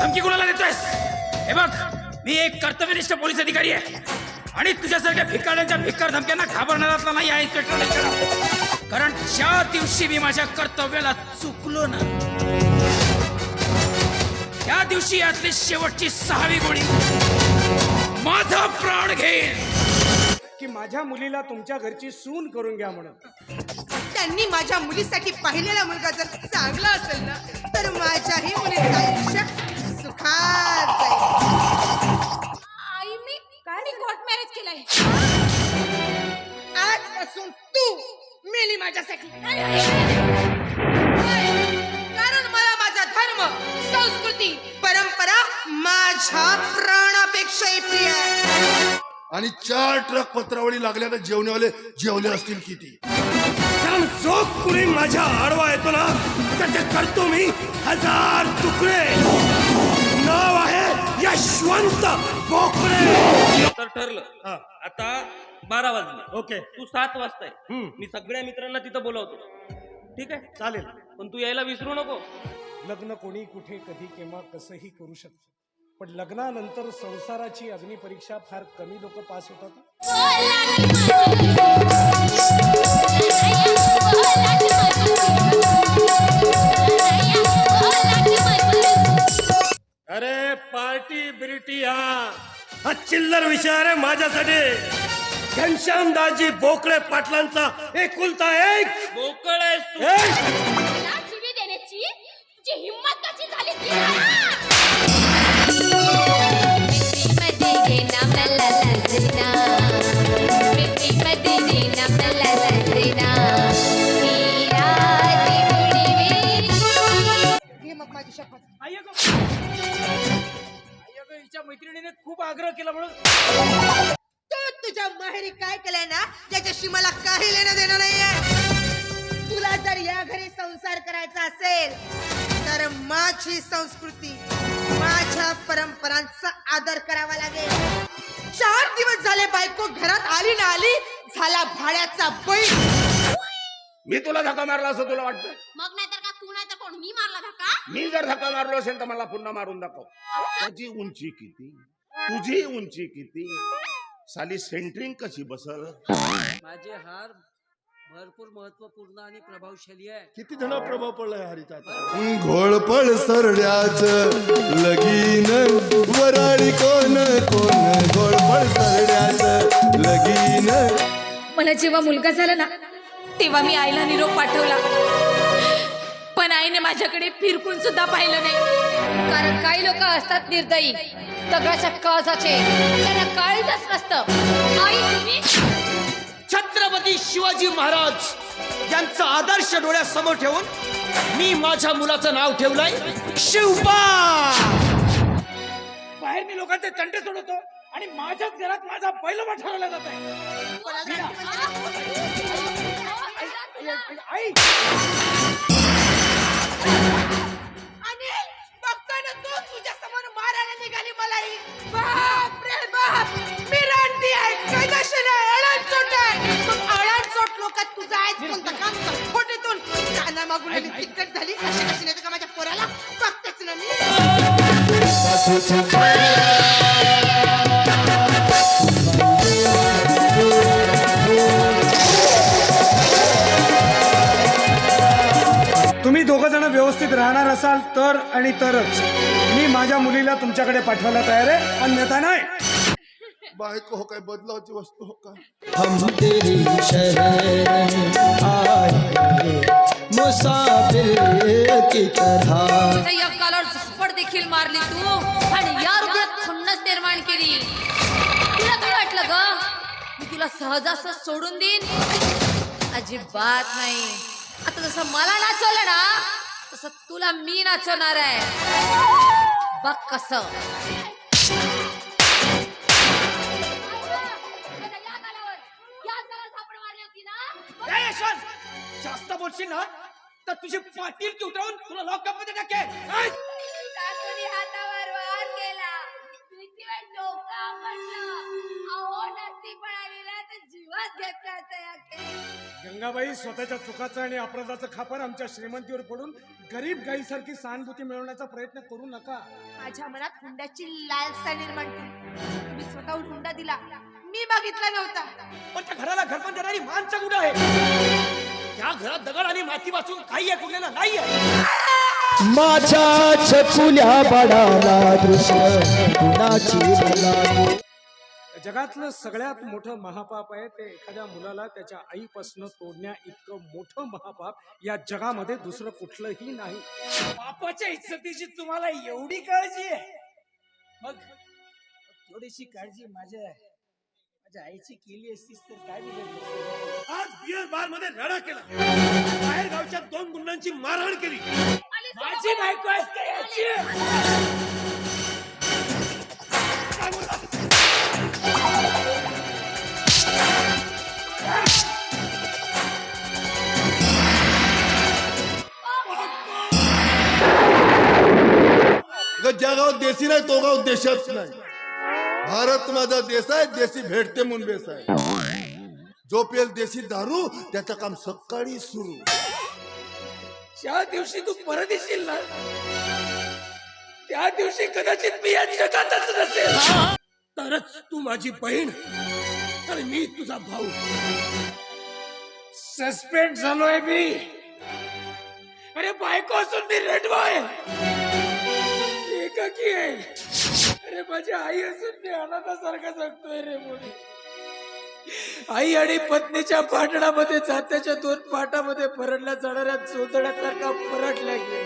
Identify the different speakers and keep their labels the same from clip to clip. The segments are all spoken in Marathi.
Speaker 1: धमकी कुणाला देतोयस हे बघ मी एक कर्तव्यनिष्ठ पोलीस अधिकारी आहे. आणि तुझ्यासारख्या भिकाऱ्यांच्या भिकार धमक्यांना घाबरणारातला नाही आहे इन्स्पेक्टर. कारण ज्या दिवशी मी माझ्या कर्तव्याला चुकलो ना त्या दिवशी यातली शेवटची सहावी गोळी माझा प्राण घेईल
Speaker 2: की माझ्या मुलीला तुमच्या घरची सून करून घ्या म्हणून.
Speaker 3: त्यांनी माझ्या मुलीसाठी पाहिलेला मुलगा जर चांगला असेल ना तर माझ्याही मुलीचं आयुष्य जाईल.
Speaker 4: आई मी काय मी कोर्ट मॅरेज केलंय.
Speaker 3: आजपासून तू मेली माझ्यासाठी. कारण मला माझा धर्म संस्कृती परंपरा माझ्या प्राणापेक्षाही प्रिय आहे.
Speaker 5: आणि चार ट्रक पत्रावळी लागल्या तर जेवणेवाले जेवले असतील किती?
Speaker 2: कारण जो कुणी माझ्या आडवा येतो ना त्याचे करतो मी हजार तुकडे. यशवंत बोकडे
Speaker 6: तर ठरलं. आता बारा वाजले.
Speaker 2: ओके.
Speaker 6: तू सात वाजता आहे
Speaker 2: हम्म.
Speaker 6: मी सगळ्या मित्रांना तिथं बोलावतो. ठीक आहे?
Speaker 2: चालेल.
Speaker 6: पण तू यायला विसरू नको.
Speaker 2: लग्न कोणी कुठे कधी केव्हा कसंही करू शकतो. पण लग्नानंतर संसाराची अग्निपरीक्षा फार कमी लोक पास होतात. हा चिल्लर विषय रे माझ्यासाठी. घनश्यामदासजी बोकडे पाटलांचा एकुलता एक.
Speaker 6: बोकळ आहेस तू
Speaker 4: हिंमत कशी झाली
Speaker 1: मैत्रिणीने खूप आग्रह केला म्हणून.
Speaker 3: तू तुझ्या माहेरी काय केलंय ना याच्याशी मला काही लेणं देणं नाहीये. तुला जर या घरी संसार करायचा असेल तर माझी संस्कृती माझ्या परंपरांचा आदर करावा लागेल. चार दिवस झाले बायको घरात आली ना आली झाला भाड्याचा बैल.
Speaker 7: मी तुला धक्का मारला असं तुला वाटतं?
Speaker 4: मग नाहीतर का तू नाहीतर कोण? मी मारला धक्का?
Speaker 7: मी जर धक्का मारलो असेल तर मला पुन्हा मारून दाखव. त्याची उंची किती? तुझी उंची किती? साली सेंटरिंग कशी बसल?
Speaker 8: माझे हार भरपूर महत्त्वपूर्ण आणि प्रभावशाली आहे.
Speaker 5: किती जण प्रभाव पडलाय हरिचा घोळपळ सरड्याच लगीन वराळी कोण कोण घोळपळ सरड्याच लगीन.
Speaker 9: मला जेव्हा मुलगा झाला ना तेव्हा मी आईला निरोप पाठवला. आईने माझ्याकडे फिरकून सुद्धा पाहिलं नाही. कारण काही लोक असतात निर्दयी. दगडाच्या काळजाचे. त्यांना काळीच नसतं. आई तुम्ही?
Speaker 10: छत्रपती शिवाजी महाराज यांचा आदर्श डोळ्यासमोर ठेवून मी माझ्या मुलाचं नाव ठेवलंय शिवबा.
Speaker 1: बाहेर मी लोकांचे तंटे सोडवतो आणि माझ्याच घरात माझा बैल ठरवला जात आहे आई.
Speaker 2: तुम्ही दोघं जण व्यवस्थित राहणार असाल तर आणि तरच. मी माझ्या मुलीला तुमच्याकडे पाठवायला तयार आहे अन्यथा नाही.
Speaker 5: बायको हो काय बदलावची वस्तू हो काय?
Speaker 8: हम तेरी शहर आए मुसाफिर की तरह.
Speaker 9: झपड देखील मारली तू. निर्माण केली. तुला काय वाटलं ग? मी तुला सहजासहज सोडून देईन. अजिबात नाही. आता जसं मला नाचवलं ना तसं तुला मी नाचवणार आहे. बघ कस.
Speaker 1: जास्त बोलशील ना तर तुझी पाटील की उतरवून तुला लॉकअपमध्ये टाकेल
Speaker 4: पडलं अहो नसती पळालीला तर जीवच घेतला
Speaker 2: गंगाबाई स्वतःच्या चुकाचं आणि अपराधाचं खापर आमच्या श्रीमंतीवर पडून गरीब गाईसारखी सहानुभूती मिळवण्याचा प्रयत्न करू नका.
Speaker 3: माझ्या मनात हुंड्याची लालसा निर्माण केली तुम्ही स्वतःहून हुंडा दिला. मी बघितला नव्हता.
Speaker 10: पण त्या घराला घरपण देणारी माणसं कुठं आहे त्या घरात दगड आणि माती वाचून काही एक उरलेलं नाही आहे
Speaker 11: माझ्या छकुल्या बडाला दृश्य कुणाची
Speaker 2: जगातलं सगळ्यात मोठं महापाप आहे ते एखाद्या मुलाला त्याच्या आईपासून तोडण्या इतकं मोठं महापाप या जगामध्ये दुसरं कुठलंही नाही.
Speaker 1: बापाच्या इज्जतीची तुम्हाला एवढी काळजी आहे? मग थोडीशी काळजी माझ्या माझ्या आईची केली असतीस तर काय बिघडलं
Speaker 5: आज बिअर बारमध्ये रडा केला. बाहेर गावच्या दोन गुंडांची मारहाण केली.
Speaker 1: माझी बायको याची?
Speaker 5: देशी नाही तो गाव देशात नाही. भारत माझा देश आहे देशी भेटते म्हणून बेस आहे. जो पेल देशी दारू त्याचं काम सकाळी सुरू.
Speaker 1: ज्या दिवशी तू परत येशील ना त्या दिवशी कदाचित मी या जगातच नसेल.
Speaker 5: तरच तू माझी बहीण आणि मी तुझा भाऊ.
Speaker 1: सस्पेंड झालोय मी. अरे बायको असून मी रेडवाय. एकाकी आहे. अरे माझी आई असून मी अनाथासारखा जगतोय रे मोदी आई आणि पत्नीच्या पाटणामध्ये जात्याच्या दोन पाटामध्ये परडल्या जाणाऱ्या चोदड्यासारखा परटल्या गेला.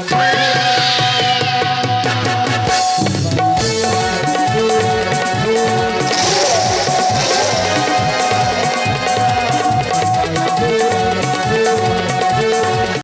Speaker 11: झाली